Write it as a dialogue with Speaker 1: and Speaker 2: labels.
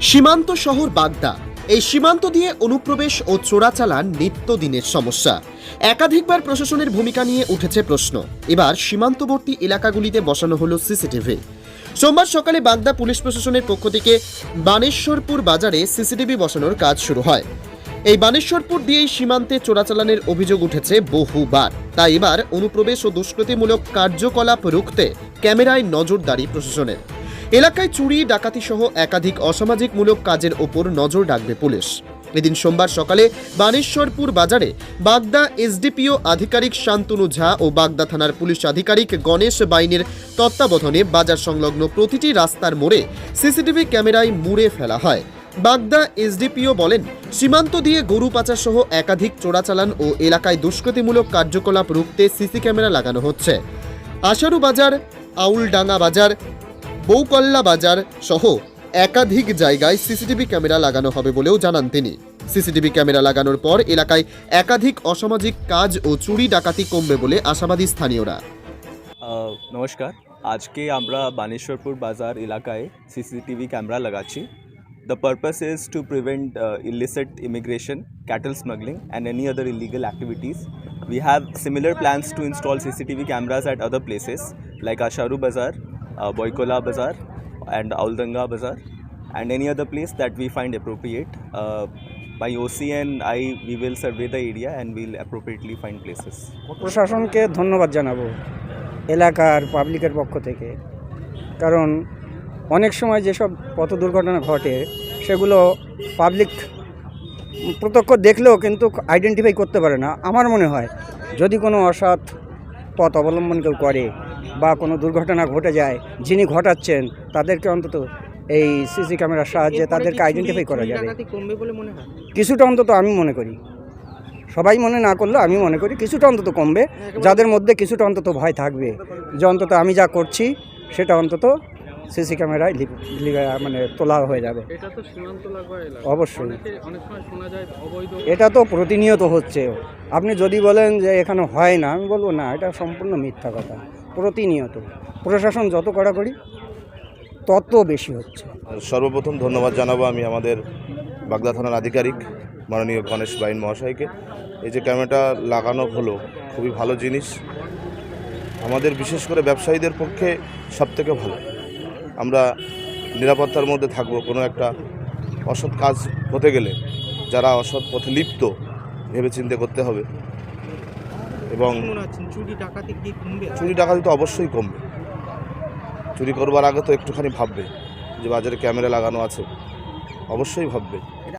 Speaker 1: সীমান্ত শহর বাগদা। এই সীমান্ত দিয়ে অনুপ্রবেশ ও চোরাচালান নিত্যদিনের সমস্যা। একাধিকবার প্রশাসনের ভূমিকা নিয়ে উঠেছে প্রশ্ন। এবার সীমান্তবর্তী এলাকাগুলিতে বসানো হলো সিসিটিভি। সোমবার সকালে বাগদা পুলিশ প্রশাসনের পক্ষ থেকে বানেশ্বরপুর বাজারে সিসিটিভি বসানোর কাজ শুরু হয়। এই বানেশ্বরপুর দিয়েই সীমান্তে চোরাচালানের অভিযোগ উঠেছে বহুবার। তাই এবার অনুপ্রবেশ ও দুষ্কৃতিমূলক কার্যকলাপ রুখতে ক্যামেরায় নজরদারি প্রশাসনের। এলাকায় চুরি, ডাকাতি সহ একাধিক অসামাজিকমূলক কাজের ওপর নজর রাখবে পুলিশ। এদিন সোমবার সকালে বানেশ্বরপুর বাজারে বাগদা এসডিপিও আধিকারিক শান্তনু ঝা ও বাগদা থানার পুলিশ আধিকারিক গণেশ বাইনের তত্ত্বাবধানে বাজার সংলগ্ন প্রতিটি রাস্তার মোড়ে সিসিটিভি ক্যামেরায় মুড়ে ফেলা হয়। বাগদা এসডিপিও বলেন, সীমান্ত দিয়ে গরু পাচার সহ একাধিক চোরাচালান ও এলাকায় দুষ্কৃতিমূলক কার্যকলাপ রুখতে সিসি ক্যামেরা লাগানো হচ্ছে। আশারু বাজার, আউলডাঙ্গা বাজার বৌকল্লা বাজার সহ একাধিক জায়গায় সিসিটিভি ক্যামেরা লাগানো হবে বলেও জানান তিনি। সিসিটিভি ক্যামেরা লাগানোর পর এলাকায় একাধিক অসামাজিক কাজ ও চুরি ডাকাতি কমবে বলে আশাবাদী স্থানীয়রা।
Speaker 2: নমস্কার। আজকে আমরা বানেশ্বরপুর বাজার এলাকায় সিসিটিভি ক্যামেরা লাগাচ্ছি। The purpose is to prevent illicit immigration, cattle smuggling and any other illegal activities. We have similar plans to install cctv cameras at other places, like asharu bazaar uh, boikola bazaar and auldanga bazaar and any other place that we find appropriate uh, by oc and i we will survey the area and we'll appropriately find places
Speaker 3: প্রশাসনকে ধন্যবাদ জানাব এলাকার পাবলিকের পক্ষ থেকে কারণ অনেক সময় যেসব পথ দুর্ঘটনা ঘটে সেগুলো পাবলিক প্রত্যক্ষ দেখলেও কিন্তু আইডেন্টিফাই করতে পারে না আমার মনে হয় যদি কোনো অসৎ পথ অবলম্বন কেউ করে বা কোনো দুর্ঘটনা ঘটে যায় যিনি ঘটাচ্ছেন তাদেরকে অন্তত এই সিসি ক্যামেরার সাহায্যে তাদেরকে আইডেন্টিফাই করা যাবে।
Speaker 4: কমবে বলে মনে হয়?
Speaker 3: কিছুটা অন্তত আমি মনে করি। সবাই মনে না করলে আমি মনে করি কিছুটা অন্তত কমবে। যাদের মধ্যে কিছুটা অন্তত ভয় থাকবে যে অন্তত আমি যা করছি সেটা অন্তত সিসি ক্যামেরায় লি- মানে তোলা হয়ে যাবে। অবশ্যই।
Speaker 4: অনেকে অনেক সময় শোনা যায় অবৈধ
Speaker 3: এটা তো প্রতিনিয়ত হচ্ছে। আপনি যদি বলেন যে এখানে হয় না আমি বলব না এটা সম্পূর্ণ মিথ্যা কথা। প্রতিনিয়ত। প্রশাসন যত কড়াকড়ি, তত বেশি হচ্ছে।
Speaker 5: সর্বপ্রথম ধন্যবাদ জানাব আমি আমাদের বাগদা থানার আধিকারিক মাননীয় গণেশ বাইন মহাশয়কে। এই যে ক্যামেরাটা লাগানো হলো, খুবই ভালো জিনিস। আমাদের বিশেষ করে ব্যবসায়ীদের পক্ষে সবথেকে ভালো। আমরা নিরাপত্তার মধ্যে থাকব, কোনো একটা অসৎ কাজ হতে গেলে যারা অসৎ পথে লিপ্ত, ভেবেচিন্তে করতে হবে। এবং চুরি ডাকাতি তো অবশ্যই কমবে। চুরি করবার আগে তো একটুখানি ভাববে যে বাজারে ক্যামেরা লাগানো আছে। অবশ্যই ভাববে।